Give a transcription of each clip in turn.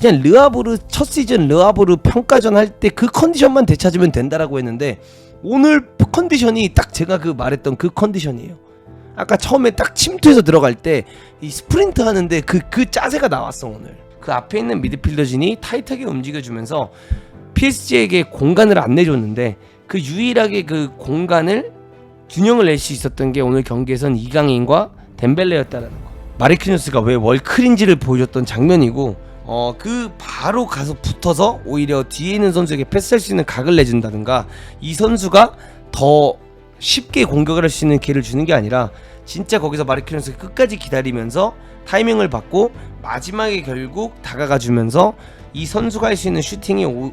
그냥 르아보르 첫 시즌 르아보르 평가전 할 때 그 컨디션만 되찾으면 된다라고 했는데 오늘 컨디션이 딱 제가 그 말했던 그 컨디션이에요. 아까 처음에 딱 침투해서 들어갈 때 이 스프린트 하는데 그 그 짜세가 나왔어 오늘. 그 앞에 있는 미드필더진이 타이트하게 움직여주면서 PSG에게 공간을 안 내줬는데 그 유일하게 그 공간을 균형을 낼 수 있었던 게 오늘 경기에선 이강인과 덴벨레였다라는 거. 마리키뉴스가 왜 월클인지를 보여줬던 장면이고 어 그 바로 가서 붙어서 오히려 뒤에 있는 선수에게 패스할 수 있는 각을 내준다든가 이 선수가 더 쉽게 공격을 할 수 있는 기회를 주는 게 아니라 진짜 거기서 마리키뉴스가 끝까지 기다리면서 타이밍을 받고 마지막에 결국 다가가 주면서 이 선수가 할 수 있는 슈팅이 오,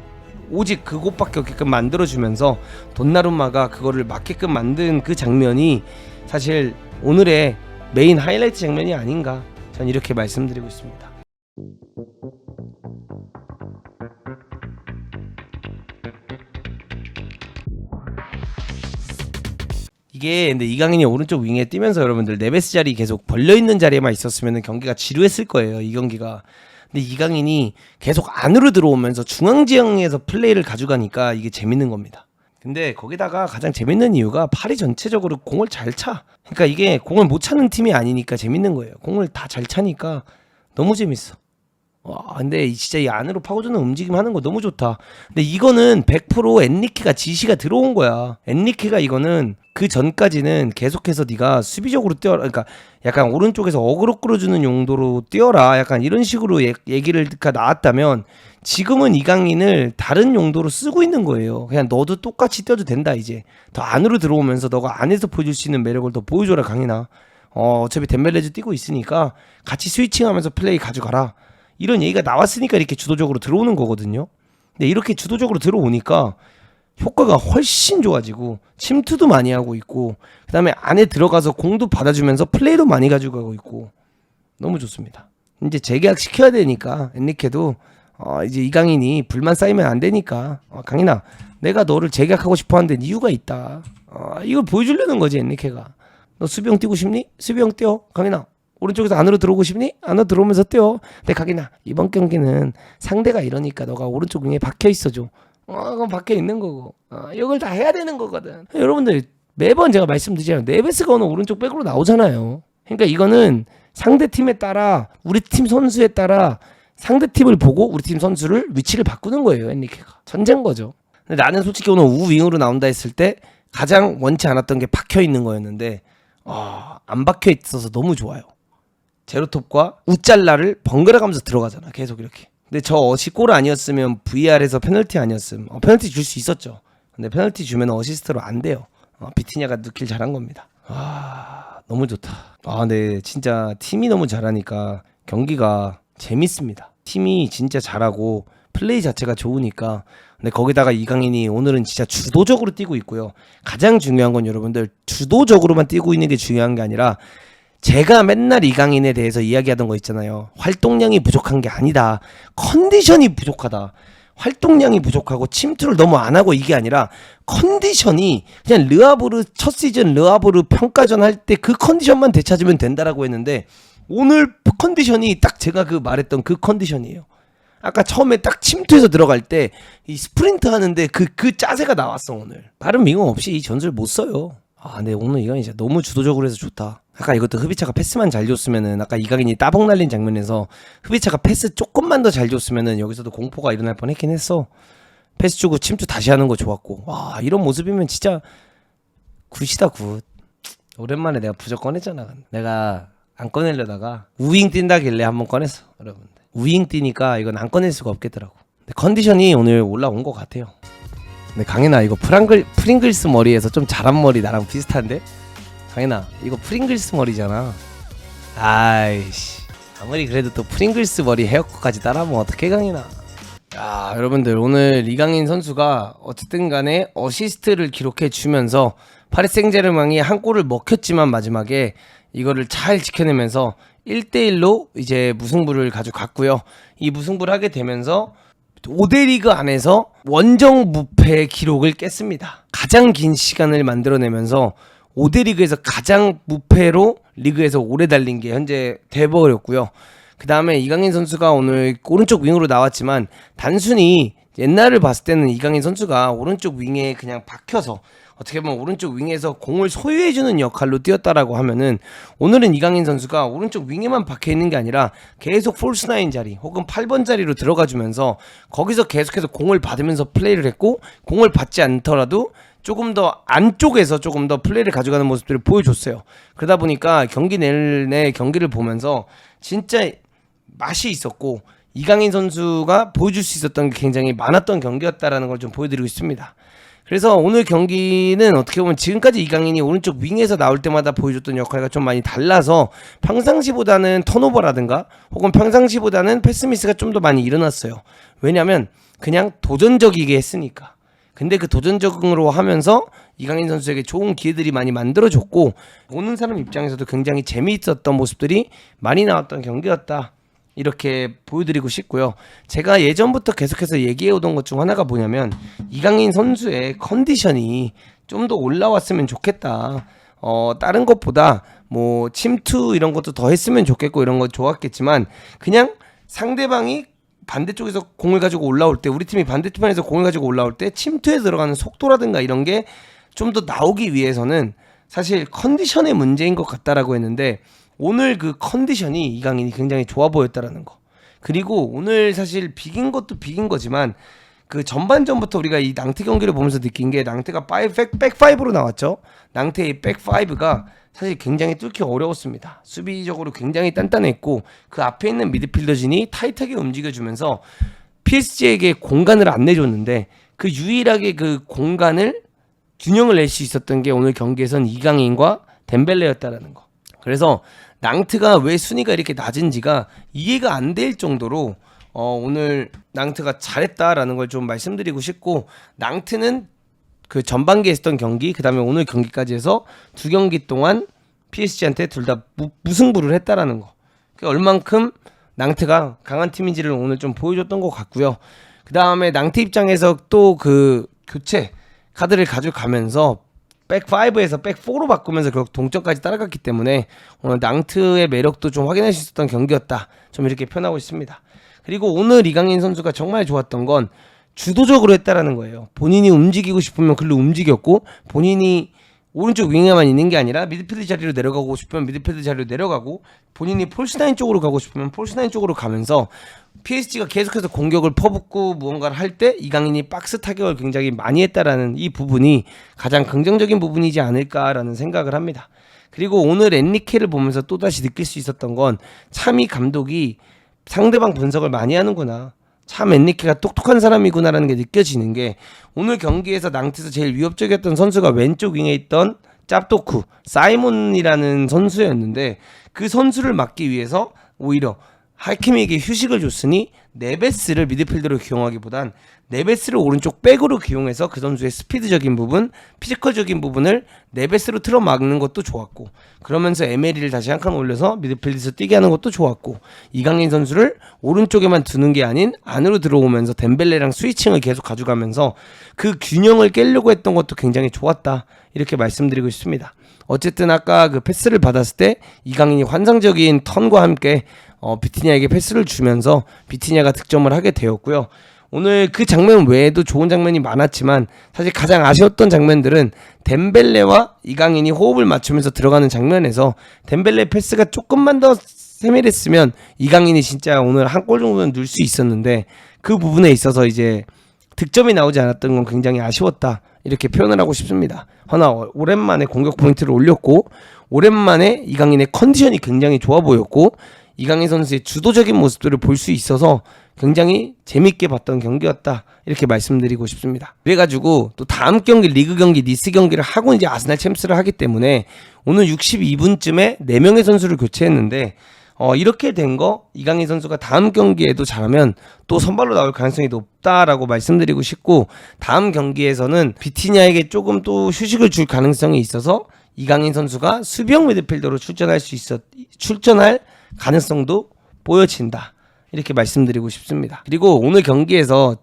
오직 그곳밖에 없게끔 만들어주면서 돈나룸마가 그거를 맞게끔 만든 그 장면이 사실 오늘의 메인 하이라이트 장면이 아닌가 전 이렇게 말씀드리고 있습니다. 이게 근데 이강인이 오른쪽 윙에 뛰면서 여러분들 네베스 자리 계속 벌려 있는 자리에만 있었으면 경기가 지루했을 거예요. 이 경기가. 근데 이강인이 계속 안으로 들어오면서 중앙 지형에서 플레이를 가져가니까 이게 재밌는 겁니다. 근데 거기다가 가장 재밌는 이유가 파리 전체적으로 공을 잘 차. 그러니까 이게 공을 못 차는 팀이 아니니까 재밌는 거예요. 공을 다 잘 차니까 너무 재밌어. 와, 근데 이- 진짜 이 안으로 파고드는 움직임 하는 거 너무 좋다. 근데 이거는 100% 엔리케가 지시가 들어온 거야. 엔리케가 이거는 그 전까지는 계속해서 네가 수비적으로 뛰어라. 그러니까 약간 오른쪽에서 어그로 끌어주는 용도로 뛰어라. 약간 이런 식으로 얘- 얘기를 가 나왔다면 지금은 이강인을 다른 용도로 쓰고 있는 거예요. 그냥 너도 똑같이 뛰어도 된다 이제. 더 안으로 들어오면서 너가 안에서 보여줄 수 있는 매력을 더 보여줘라 강인아. 어, 어차피 덴벨레즈 뛰고 있으니까 같이 스위칭하면서 플레이 가져가라. 이런 얘기가 나왔으니까 이렇게 주도적으로 들어오는 거거든요. 근데 이렇게 주도적으로 들어오니까 효과가 훨씬 좋아지고 침투도 많이 하고 있고 그다음에 안에 들어가서 공도 받아주면서 플레이도 많이 가져가고 있고 너무 좋습니다. 이제 재계약 시켜야 되니까 엔리케도 어 이제 이강인이 불만 쌓이면 안 되니까 어 강인아 내가 너를 재계약하고 싶어 하는 데 이유가 있다. 어 이걸 보여주려는 거지 엔리케가. 너 수비형 뛰고 싶니? 수비형 뛰어 강인아. 오른쪽에서 안으로 들어오고 싶니? 안으로 들어오면서 뛰어. 근데 강인아 이번 경기는 상대가 이러니까 너가 오른쪽 윙에 박혀 있어줘. 어, 그건 박혀 있는 거고. 어, 이걸 다 해야 되는 거거든. 여러분들 매번 제가 말씀드리잖아요. 네베스가 오늘 오른쪽 백으로 나오잖아요. 그러니까 이거는 상대 팀에 따라 우리 팀 선수에 따라 상대 팀을 보고 우리 팀 선수를 위치를 바꾸는 거예요. 엔리케가 전쟁 거죠. 근데 나는 솔직히 오늘 우윙으로 나온다 했을 때 가장 원치 않았던 게 박혀 있는 거였는데 아, 안 박혀 있어서 너무 좋아요. 제로톱과 우짤라를 번갈아 가면서 들어가잖아. 계속 이렇게. 근데 저 어시 골 아니었으면 VR에서 페널티 아니었음. 어, 페널티 줄 수 있었죠. 근데 페널티 주면 어시스트로 안 돼요. 어, 비티냐가 넣길 잘한 겁니다. 아 너무 좋다. 아 네 진짜 팀이 너무 잘하니까 경기가 재밌습니다. 팀이 진짜 잘하고 플레이 자체가 좋으니까 근데 거기다가 이강인이 오늘은 진짜 주도적으로 뛰고 있고요. 가장 중요한 건 여러분들 주도적으로만 뛰고 있는 게 중요한 게 아니라 제가 맨날 이강인에 대해서 이야기하던 거 있잖아요. 활동량이 부족한 게 아니다. 컨디션이 부족하다. 활동량이 부족하고 침투를 너무 안 하고 이게 아니라 컨디션이 그냥 르아보르 첫 시즌 르아보르 평가전 할 때 그 컨디션만 되찾으면 된다라고 했는데 오늘 컨디션이 딱 제가 그 말했던 그 컨디션이에요. 아까 처음에 딱 침투해서 들어갈 때 이 스프린트 하는데 그그 짜세가 나왔어 오늘. 다른 민원 없이 이 전술 못 써요. 아, 근데 오늘 이강인 진짜 너무 주도적으로 해서 좋다. 아까 이것도 흡이차가 패스만 잘 줬으면은 아까 이강인이 따봉 날린 장면에서 흡이차가 패스 조금만 더 잘 줬으면은 여기서도 공포가 일어날 뻔했긴 했어. 패스 주고 침투 다시 하는 거 좋았고 와 이런 모습이면 진짜 굿이다 굿. 오랜만에 내가 부적 꺼냈잖아. 내가 안 꺼내려다가 우잉 뛴다길래 한번 꺼냈어 여러분들. 우잉 뛰니까 이건 안 꺼낼 수가 없겠더라고. 근데 컨디션이 오늘 올라온 것 같아요. 근데 강현아 이거 프랑글 프링글스 머리에서 좀 자란 머리 나랑 비슷한데? 강현아 이거 프링글스 머리잖아. 아이씨 아무리 그래도 또 프링글스 머리 헤어컷까지 따라하면 어떡해 강현아. 야 여러분들 오늘 이강인 선수가 어쨌든 간에 어시스트를 기록해 주면서 파리 생제르맹이 한 골을 먹혔지만 마지막에 이거를 잘 지켜내면서 1대1로 이제 무승부를 가져갔고요. 이 무승부를 하게 되면서 5대 리그 안에서 원정 무패 기록을 깼습니다. 가장 긴 시간을 만들어내면서 5대 리그에서 가장 무패로 리그에서 오래 달린 게 현재 돼버렸고요. 그 다음에 이강인 선수가 오늘 오른쪽 윙으로 나왔지만 단순히 옛날을 봤을 때는 이강인 선수가 오른쪽 윙에 그냥 박혀서 어떻게 보면 오른쪽 윙에서 공을 소유해주는 역할로 뛰었다라고 하면은 오늘은 이강인 선수가 오른쪽 윙에만 박혀 있는 게 아니라 계속 폴스 나인 자리 혹은 8번 자리로 들어가 주면서 거기서 계속해서 공을 받으면서 플레이를 했고 공을 받지 않더라도 조금 더 안쪽에서 조금 더 플레이를 가져가는 모습들을 보여줬어요. 그러다 보니까 경기 내내 경기를 보면서 진짜 맛이 있었고 이강인 선수가 보여줄 수 있었던 게 굉장히 많았던 경기였다라는 걸 좀 보여드리고 있습니다. 그래서 오늘 경기는 어떻게 보면 지금까지 이강인이 오른쪽 윙에서 나올 때마다 보여줬던 역할과 좀 많이 달라서 평상시보다는 턴오버라든가 혹은 평상시보다는 패스미스가 좀 더 많이 일어났어요. 왜냐하면 그냥 도전적이게 했으니까. 근데 그 도전적으로 하면서 이강인 선수에게 좋은 기회들이 많이 만들어졌고 보는 사람 입장에서도 굉장히 재미있었던 모습들이 많이 나왔던 경기였다. 이렇게 보여드리고 싶고요. 제가 예전부터 계속해서 얘기해 오던 것 중 하나가 뭐냐면 이강인 선수의 컨디션이 좀 더 올라왔으면 좋겠다. 어, 다른 것보다 뭐 침투 이런 것도 더 했으면 좋겠고 이런 거 좋았겠지만 그냥 상대방이 반대쪽에서 공을 가지고 올라올 때 우리 팀이 반대편에서 공을 가지고 올라올 때 침투에 들어가는 속도라든가 이런 게 좀 더 나오기 위해서는 사실 컨디션의 문제인 것 같다라고 했는데 오늘 그 컨디션이 이강인이 굉장히 좋아 보였다라는 거. 그리고 오늘 사실 비긴 것도 비긴 거지만 그 전반전부터 우리가 이 낭트 경기를 보면서 느낀 게 낭트가 파이 백, 백 5로 나왔죠. 낭트의 백 5가 사실 굉장히 뚫기 어려웠습니다. 수비적으로 굉장히 단단했고 그 앞에 있는 미드필더진이 타이트하게 움직여주면서 PSG에게 공간을 안 내줬는데 그 유일하게 그 공간을 균형을 낼 수 있었던 게 오늘 경기에선 이강인과 덴벨레였다라는 거. 그래서 낭트가 왜 순위가 이렇게 낮은지가 이해가 안 될 정도로 어, 오늘 낭트가 잘했다라는 걸 좀 말씀드리고 싶고 낭트는 그 전반기에 했던 경기 그 다음에 오늘 경기까지 해서 두 경기 동안 PSG한테 둘 다 무승부를 했다라는 거. 그 얼만큼 낭트가 강한 팀인지를 오늘 좀 보여줬던 것 같고요. 그 다음에 낭트 입장에서 또 그 교체 카드를 가져가면서 백 5에서 백 4로 바꾸면서 결국 동점까지 따라갔기 때문에 오늘 낭트의 매력도 좀 확인할 수 있었던 경기였다. 좀 이렇게 표현하고 있습니다. 그리고 오늘 이강인 선수가 정말 좋았던 건 주도적으로 했다라는 거예요. 본인이 움직이고 싶으면 글로 움직였고 본인이 오른쪽 윙에만 있는 게 아니라 미드필드 자리로 내려가고 싶으면 미드필드 자리로 내려가고 본인이 폴스나인 쪽으로 가고 싶으면 폴스나인 쪽으로 가면서 PSG가 계속해서 공격을 퍼붓고 무언가를 할 때 이강인이 박스 타격을 굉장히 많이 했다라는 이 부분이 가장 긍정적인 부분이지 않을까라는 생각을 합니다. 그리고 오늘 엔리케를 보면서 또다시 느낄 수 있었던 건 참이 감독이 상대방 분석을 많이 하는구나. 참 엔리케가 똑똑한 사람이구나라는 게 느껴지는 게 오늘 경기에서 낭트에서 제일 위협적이었던 선수가 왼쪽 윙에 있던 짭도쿠 사이몬이라는 선수였는데 그 선수를 막기 위해서 오히려 하키미에게 휴식을 줬으니 네베스를 미드필더로 기용하기보단 네베스를 오른쪽 백으로 기용해서 그 선수의 스피드적인 부분, 피지컬적인 부분을 네베스로 틀어 막는 것도 좋았고 그러면서 에메리를 다시 한 칸 올려서 미드필드에서 뛰게 하는 것도 좋았고 이강인 선수를 오른쪽에만 두는 게 아닌 안으로 들어오면서 덴벨레랑 스위칭을 계속 가져가면서 그 균형을 깨려고 했던 것도 굉장히 좋았다 이렇게 말씀드리고 싶습니다. 어쨌든 아까 그 패스를 받았을 때 이강인이 환상적인 턴과 함께 어, 비티냐에게 패스를 주면서 비티냐가 득점을 하게 되었고요. 오늘 그 장면 외에도 좋은 장면이 많았지만 사실 가장 아쉬웠던 장면들은 덴벨레와 이강인이 호흡을 맞추면서 들어가는 장면에서 덴벨레 패스가 조금만 더 세밀했으면 이강인이 진짜 오늘 한 골 정도는 넣을 수 있었는데 그 부분에 있어서 이제 득점이 나오지 않았던 건 굉장히 아쉬웠다 이렇게 표현을 하고 싶습니다. 하나 오랜만에 공격 포인트를 올렸고 오랜만에 이강인의 컨디션이 굉장히 좋아 보였고 이강인 선수의 주도적인 모습들을 볼 수 있어서 굉장히 재밌게 봤던 경기였다 이렇게 말씀드리고 싶습니다. 그래가지고 또 다음 경기 리그 경기 니스 경기를 하고 이제 아스날 챔스를 하기 때문에 오늘 62분쯤에 4명의 선수를 교체했는데 어, 이렇게 된 거 이강인 선수가 다음 경기에도 잘하면 또 선발로 나올 가능성이 높다라고 말씀드리고 싶고 다음 경기에서는 비티냐에게 조금 또 휴식을 줄 가능성이 있어서 이강인 선수가 수비형 미드필더로 출전할 수 있었 출전할 가능성도 보여진다. 이렇게 말씀드리고 싶습니다. 그리고 오늘 경기에서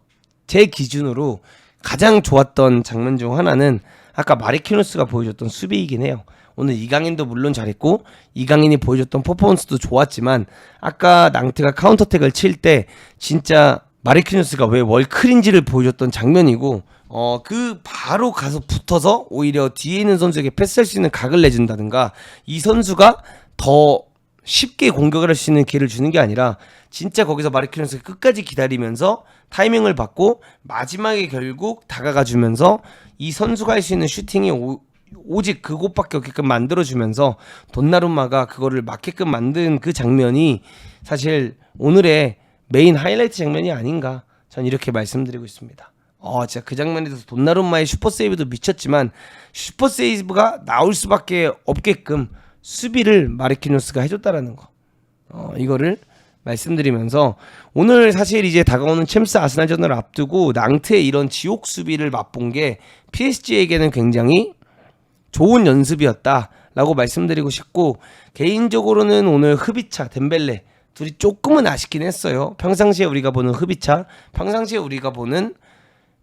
제 기준으로 가장 좋았던 장면 중 하나는 아까 마리키노스가 보여줬던 수비이긴 해요. 오늘 이강인도 물론 잘했고 이강인이 보여줬던 퍼포먼스도 좋았지만 아까 낭트가 카운터택을 칠 때 진짜 마리키누스가 왜 월클인지를 보여줬던 장면이고 어 그 바로 가서 붙어서 오히려 뒤에 있는 선수에게 패스할 수 있는 각을 내준다든가 이 선수가 더 쉽게 공격을 할 수 있는 기회를 주는 게 아니라 진짜 거기서 마르키노스가 끝까지 기다리면서 타이밍을 받고 마지막에 결국 다가가 주면서 이 선수가 할 수 있는 슈팅이 오, 오직 그곳밖에 없게끔 만들어주면서 돈나룸마가 그거를 맞게끔 만든 그 장면이 사실 오늘의 메인 하이라이트 장면이 아닌가 전 이렇게 말씀드리고 있습니다. 어, 진짜 그 장면에서 돈나룸마의 슈퍼 세이브도 미쳤지만 슈퍼 세이브가 나올 수밖에 없게끔 수비를 마르키노스가 해줬다라는 거. 어, 이거를 말씀드리면서 오늘 사실 이제 다가오는 챔스 아스날전을 앞두고 낭트의 이런 지옥 수비를 맛본 게 PSG에게는 굉장히 좋은 연습이었다라고 말씀드리고 싶고 개인적으로는 오늘 흡이차 덴벨레 둘이 조금은 아쉽긴 했어요. 평상시에 우리가 보는 흡이차, 평상시에 우리가 보는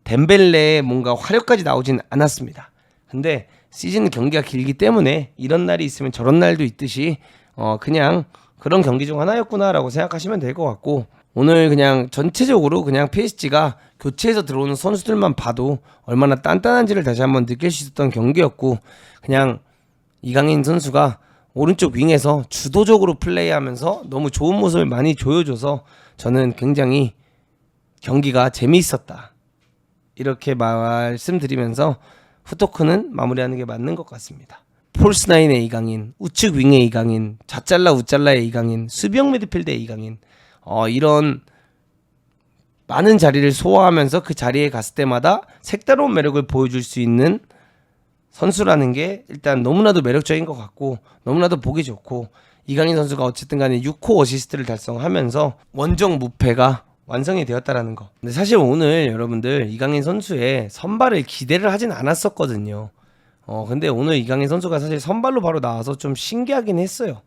덴벨레의 뭔가 화력까지 나오진 않았습니다. 근데 시즌 경기가 길기 때문에 이런 날이 있으면 저런 날도 있듯이 어 그냥 그런 경기 중 하나였구나라고 생각하시면 될 것 같고 오늘 그냥 전체적으로 그냥 PSG가 교체해서 들어오는 선수들만 봐도 얼마나 단단한지를 다시 한번 느낄 수 있었던 경기였고 그냥 이강인 선수가 오른쪽 윙에서 주도적으로 플레이하면서 너무 좋은 모습을 많이 보여줘서 저는 굉장히 경기가 재미있었다. 이렇게 말씀드리면서 후토크는 마무리하는 게 맞는 것 같습니다. 폴스나인의 이강인, 우측 윙의 이강인, 좌잘라 우잘라의 이강인, 수비형 미드필드의 이강인 어, 이런 많은 자리를 소화하면서 그 자리에 갔을 때마다 색다른 매력을 보여줄 수 있는 선수라는 게 일단 너무나도 매력적인 것 같고 너무나도 보기 좋고 이강인 선수가 어쨌든 간에 6호 어시스트를 달성하면서 원정 무패가 완성이 되었다라는 거. 근데 사실 오늘 여러분들 이강인 선수의 선발을 기대를 하진 않았었거든요. 어 근데 오늘 이강인 선수가 사실 선발로 바로 나와서 좀 신기하긴 했어요.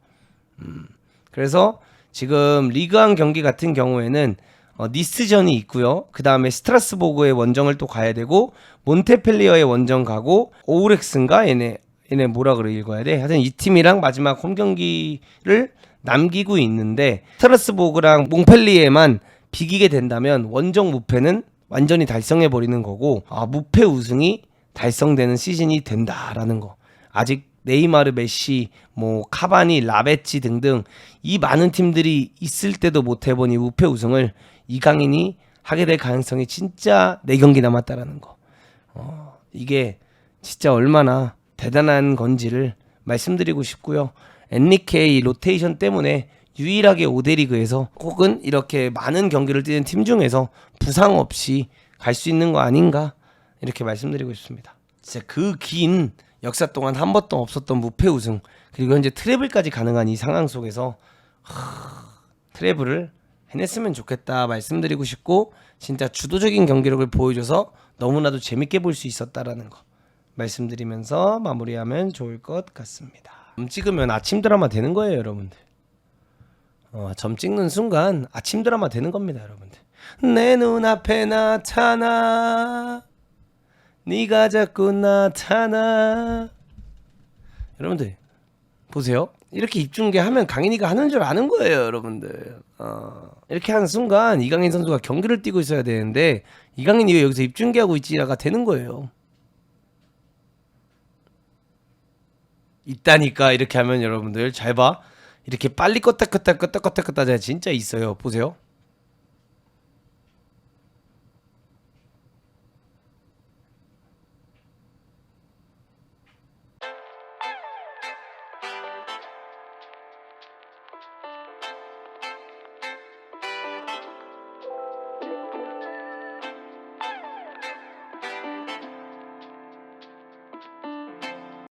음. 그래서 지금 리그한 경기 같은 경우에는 어, 니스전이 있고요. 그 다음에 스트라스보그의 원정을 또 가야 되고 몬테펠리어의 원정 가고 오우렉스인가 얘네 얘네 뭐라 그래 읽어야 돼. 하여튼 이 팀이랑 마지막 홈 경기를 남기고 있는데 스트라스보그랑 몽펠리에만 비기게 된다면 원정 무패는 완전히 달성해 버리는 거고 아, 무패 우승이 달성되는 시즌이 된다라는 거. 아직 네이마르, 메시, 뭐 카바니, 라베치 등등 이 많은 팀들이 있을 때도 못 해본 이 무패 우승을 이강인이 하게 될 가능성이 진짜 네 경기 남았다라는 거. 어, 이게 진짜 얼마나 대단한 건지를 말씀드리고 싶고요. 엔리케이 로테이션 때문에 유일하게 5대 리그에서 혹은 이렇게 많은 경기를 뛰는 팀 중에서 부상 없이 갈 수 있는 거 아닌가 이렇게 말씀드리고 싶습니다. 진짜 그 긴 역사 동안 한 번도 없었던 무패 우승 그리고 현재 트래블까지 가능한 이 상황 속에서 하, 트래블을 해냈으면 좋겠다 말씀드리고 싶고 진짜 주도적인 경기력을 보여줘서 너무나도 재밌게 볼 수 있었다라는 거 말씀드리면서 마무리하면 좋을 것 같습니다. 점 찍으면 아침 드라마 되는 거예요, 여러분들. 어, 점 찍는 순간 아침 드라마 되는 겁니다, 여러분들. 내 눈앞에 나타나 네가 자꾸 나타나 여러분들 보세요. 이렇게 입중계 하면 강인이가 하는 줄 아는 거예요, 여러분들. 어, 이렇게 하는 순간 이강인 선수가 경기를 뛰고 있어야 되는데 이강인이 왜 여기서 입중계하고 있지가 되는 거예요. 있다니까 이렇게 하면 여러분들 잘 봐. 이렇게 빨리 껐다 껐다 껐다 껐다 껐다 진짜 있어요. 보세요.